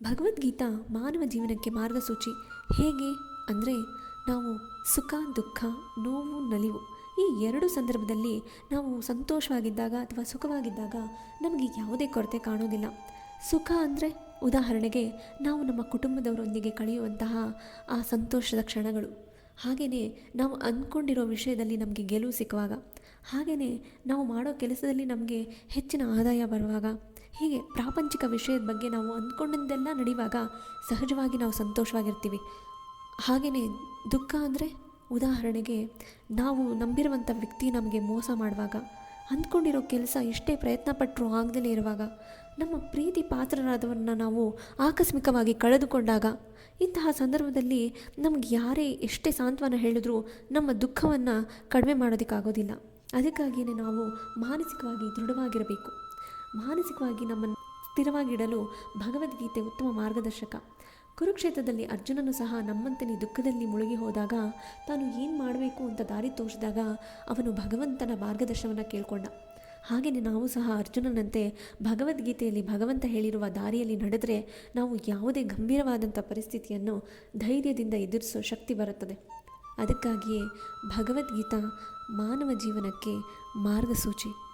ಭಗವದ್ಗೀತಾ ಮಾನವ ಜೀವನಕ್ಕೆ ಮಾರ್ಗಸೂಚಿ ಹೇಗೆ ಅಂದರೆ ನಾವು ಸುಖ, ದುಃಖ, ನೋವು, ನಲಿವು ಈ ಎರಡು ಸಂದರ್ಭದಲ್ಲಿ ನಾವು ಸಂತೋಷವಾಗಿದ್ದಾಗ ಅಥವಾ ಸುಖವಾಗಿದ್ದಾಗ ನಮಗೆ ಯಾವುದೇ ಕೊರತೆ ಕಾಣೋದಿಲ್ಲ. ಸುಖ ಅಂದರೆ ಉದಾಹರಣೆಗೆ ನಾವು ನಮ್ಮ ಕುಟುಂಬದವರೊಂದಿಗೆ ಕಳೆಯುವಂತಹ ಆ ಸಂತೋಷದ ಕ್ಷಣಗಳು. ಹಾಗೆಯೇ ನಾವು ಅಂದ್ಕೊಂಡಿರೋ ವಿಷಯದಲ್ಲಿ ನಮಗೆ ಗೆಲುವು ಸಿಕ್ಕುವಾಗ ಹಾಗೆಯೇ ನಾವು ಮಾಡೋ ಕೆಲಸದಲ್ಲಿ ನಮಗೆ ಹೆಚ್ಚಿನ ಆದಾಯ ಬರುವಾಗ ಹೀಗೆ ಪ್ರಾಪಂಚಿಕ ವಿಷಯದ ಬಗ್ಗೆ ನಾವು ಅಂದ್ಕೊಂಡಿದ್ದೆಲ್ಲ ನಡೆಯುವಾಗ ಸಹಜವಾಗಿ ನಾವು ಸಂತೋಷವಾಗಿರ್ತೀವಿ. ಹಾಗೆಯೇ ದುಃಖ ಅಂದರೆ ಉದಾಹರಣೆಗೆ ನಾವು ನಂಬಿರುವಂಥ ವ್ಯಕ್ತಿ ನಮಗೆ ಮೋಸ ಮಾಡುವಾಗ, ಅಂದ್ಕೊಂಡಿರೋ ಕೆಲಸ ಎಷ್ಟೇ ಪ್ರಯತ್ನ ಪಟ್ಟರೂ ಆಗದಲೇ ಇರುವಾಗ, ನಮ್ಮ ಪ್ರೀತಿ ಪಾತ್ರರಾದವರನ್ನ ನಾವು ಆಕಸ್ಮಿಕವಾಗಿ ಕಳೆದುಕೊಂಡಾಗ, ಇಂತಹ ಸಂದರ್ಭದಲ್ಲಿ ನಮಗೆ ಯಾರೇ ಎಷ್ಟೇ ಸಾಂತ್ವನ ಹೇಳಿದ್ರೂ ನಮ್ಮ ದುಃಖವನ್ನು ಕಡಿಮೆ ಮಾಡೋದಕ್ಕಾಗೋದಿಲ್ಲ. ಅದಕ್ಕಾಗಿಯೇ ನಾವು ಮಾನಸಿಕವಾಗಿ ದೃಢವಾಗಿರಬೇಕು. ಮಾನಸಿಕವಾಗಿ ನಮ್ಮನ್ನು ಸ್ಥಿರವಾಗಿಡಲು ಭಗವದ್ಗೀತೆ ಉತ್ತಮ ಮಾರ್ಗದರ್ಶಕ. ಕುರುಕ್ಷೇತ್ರದಲ್ಲಿ ಅರ್ಜುನನು ಸಹ ನಮ್ಮಂತೆಯೇ ದುಃಖದಲ್ಲಿ ಮುಳುಗಿ ಹೋದಾಗ ತಾನು ಏನು ಮಾಡಬೇಕು ಅಂತ ದಾರಿ ತೋರಿಸಿದಾಗ ಅವನು ಭಗವಂತನ ಮಾರ್ಗದರ್ಶನವನ್ನು ಕೇಳಿಕೊಂಡ. ಹಾಗೆಯೇ ನಾವು ಸಹ ಅರ್ಜುನನಂತೆ ಭಗವದ್ಗೀತೆಯಲ್ಲಿ ಭಗವಂತ ಹೇಳಿರುವ ದಾರಿಯಲ್ಲಿ ನಡೆದರೆ ನಾವು ಯಾವುದೇ ಗಂಭೀರವಾದಂಥ ಪರಿಸ್ಥಿತಿಯನ್ನು ಧೈರ್ಯದಿಂದ ಎದುರಿಸೋ ಶಕ್ತಿ ಬರುತ್ತದೆ. ಅದಕ್ಕಾಗಿಯೇ ಭಗವದ್ಗೀತಾ ಮಾನವ ಜೀವನಕ್ಕೆ ಮಾರ್ಗಸೂಚಿ.